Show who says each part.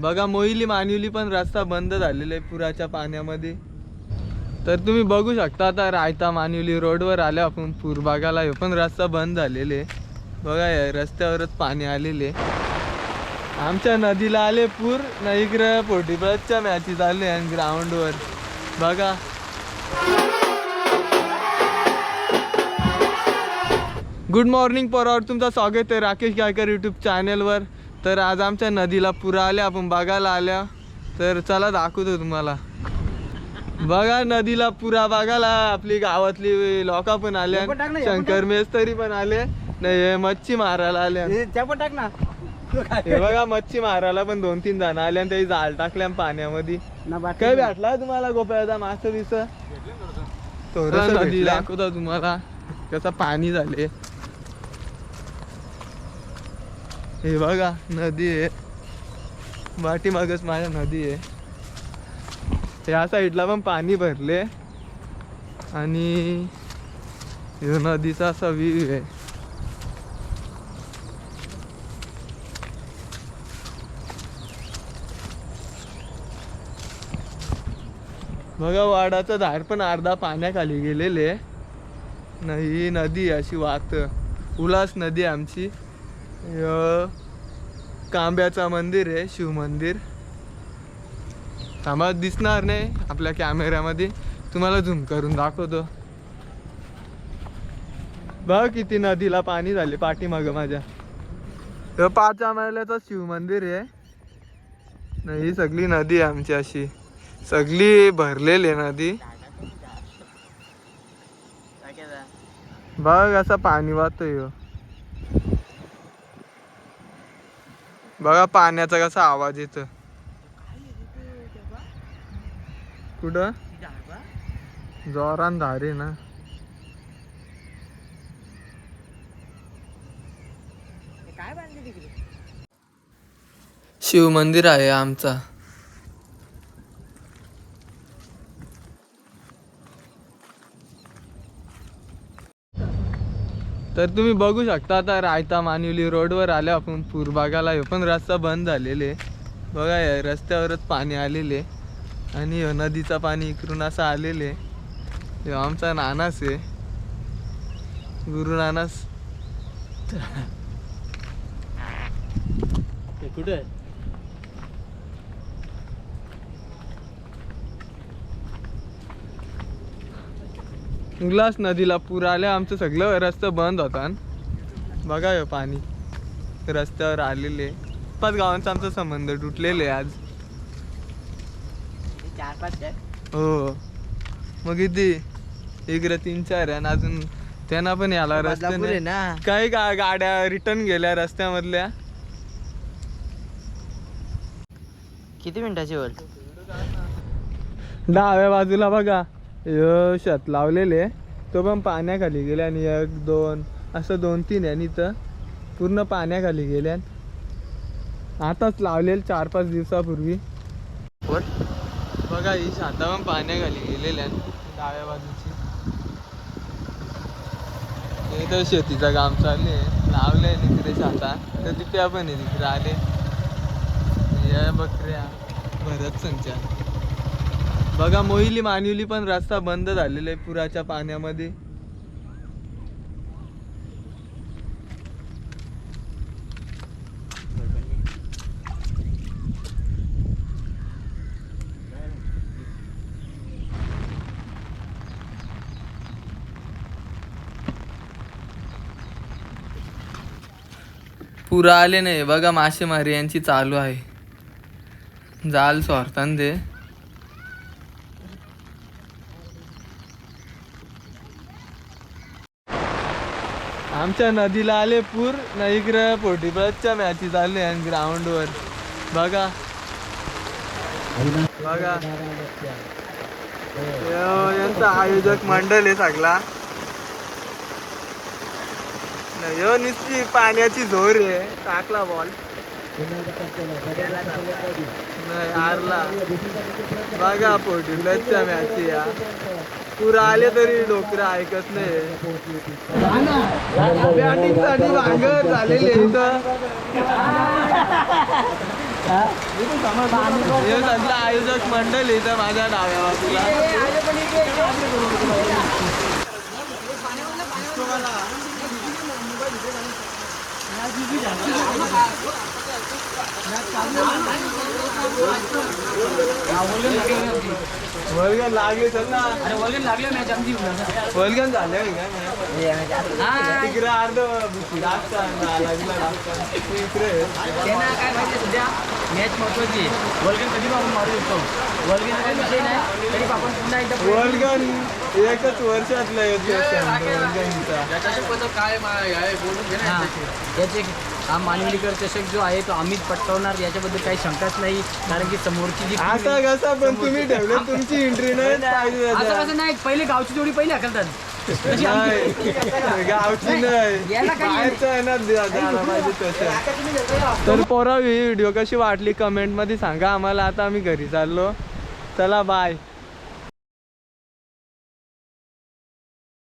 Speaker 1: बघा मोहिली मानिवली पण रस्ता बंद झालेला आहे पुराच्या पाण्यामध्ये. तर तुम्ही बघू शकता आता रायता मानिवली रोडवर आल्या आपण पूर बघायला हे पण रस्ता बंद झालेले बघा या रस्त्यावरच पाणी आलेले आमच्या नदीला आले पूर ना इकडं पोटीप्लसच्या मॅचेस आले आणि ग्राउंडवर. बघा. गुड मॉर्निंग पोरावर तुमचं स्वागत आहे राकेश गायकर यूट्यूब चॅनलवर. तर आज आमच्या नदीला पुरा आल्या आपण बघायला आल्या. तर चला दाखवतो तुम्हाला. बघा नदीला पुरा बघायला. आपली गावातली लोक पण आले
Speaker 2: पण टाक ना, पण
Speaker 1: शंकर मेस्तरी पण आले. नाही हे मच्छी मारायला आल्या.
Speaker 2: टाक ना.
Speaker 1: हे बघा मच्छी मारायला पण दोन तीन जण आले आणि ते जाळ टाकल्या पाण्यामध्ये. काय भेटला तुम्हाला गोप्याचा मासा दिस नदी दाखवतो तुम्हाला. कसं पाणी झाले. हे बघा नदी आहे. पाठीमागच माझ्या नदी आहे. या साईडला पण पाणी भरले. आणि ह्यो नदीचा असा व्ह्यू आहे. बघा वाडाचं झाड पण अर्धा पाण्याखाली गेलेले नाही ही नदी आहे अशी वाहत उल्हास नदी आहे आमची. कांब्याचं मंदिर आहे शिव मंदिर. थांबा दिसणार नाही आपल्या कॅमेऱ्यामध्ये तुम्हाला झूम करून दाखवतो. बघ किती नदीला पाणी झाले पाठीमागं माझ्या. ह्यो पाच मैलाचं शिव मंदिर आहे. नाही ही सगळी नदी आहे आमची अशी. सगळी भरलेली आहे नदी. बघ असं पाणी वाहतोय बघा पाण्याचा कसा आवाज येतो कुठं? जोरान धारे ना. शिव मंदिर आहे आमचा. तर तुम्ही बघू शकता आता रायता मानिवली रोडवर आल्या आपण पूरबागाला हे पण रस्ता बंद झालेले बघा या रस्त्यावरच पाणी आलेले आणि नदीचं नदीचा पाणी इकडून असं आलेले हे आमचा नानास आहे. गुरु नानास
Speaker 2: कुठे
Speaker 1: उल्हास नदीला पूर आल्या आमचं सगळं रस्ता बंद होता बघा हे पाणी. रस्त्यावर आलेले. पाच गावांचा आमचा संबंध तुटलेले आज.
Speaker 2: चार पाच
Speaker 1: हो. मग किती इकडे तीन चार आहे अजून त्यांना पण याला रस्ते
Speaker 2: बदलापूर आहे
Speaker 1: नाही.
Speaker 2: ना?
Speaker 1: काही गा गाड्या रिटर्न गेल्या रस्त्यामधल्या.
Speaker 2: किती मिनिटाची वर
Speaker 1: डाव्या बाजूला बघा. ह्यो शेत लावलेले तो पण पाण्याखाली गेल्या आणि एक दोन असं दोन तीन आहे आणि इथं पूर्ण पाण्याखाली गेल्या आताच लावलेलं चार पाच दिवसापूर्वी.
Speaker 2: पण
Speaker 1: बघा ही शाता पण पाण्याखाली गेलेल्या डाव्या बाजूची. इथं शेतीचं काम चालले लावले तिकडे शाता. तर तिथे पण आहे तिकडे आले. या बकऱ्या. भरत संचार. बघा मोहिली मानिवली पण रस्ता बंद झालेला आहे पुराच्या पाण्यामध्ये. पुरा आले नाही. बघा मासेमारी यांची चालू आहे. जाल स्वार्थान ते आमच्या नदीला आले पूर ना इकडे पोटीप्लसच्या मॅचेस आले आणि ग्राउंडवर बघा. बघा. यो, यांचा आयोजक मंडळ आहे सगळा. यो नुसती पाण्याची झोर आहे. टाकला बॉल नाही हारला. बघा पोटीप्लसच्या मॅच या. पुरा आले तरी डोकर ऐकत नाही. बॅटिंगसाठी भांगर झालेली इथं आयोजक मंडळ इथं माझ्या डाव्या बाजूला. वर्गण लागले तर ना. वर्गण झाले काय? तिकडे अर्ध लागता लागला इकडे
Speaker 2: काय माहिती सध्या मॅच महत्वाची वर्गण कधी आपण मारू शकतो? वर्गण काही विषय नाही. तरी आपण पुन्हा एकदा
Speaker 1: वर्गण एकच वर्षातलं येते वर्गणीचा
Speaker 2: हा. याचे हा मानवलीकर चषक जो आहे तो आम्हीच पटकावणार याच्याबद्दल काही शंकाच नाही. कारण की समोरची जी
Speaker 1: आता कसा पण तुम्ही ठेवले तुमची एंट्री नाही पाहिजे
Speaker 2: असं
Speaker 1: त्याच्यात.
Speaker 2: कसं नाही. पहिले गावची जोडी पहिले हकलतात.
Speaker 1: तर पोरा ही व्हिडिओ कशी वाटली कमेंटमध्ये सांगा आम्हाला. आता आम्ही घरी चाललो. चला बाय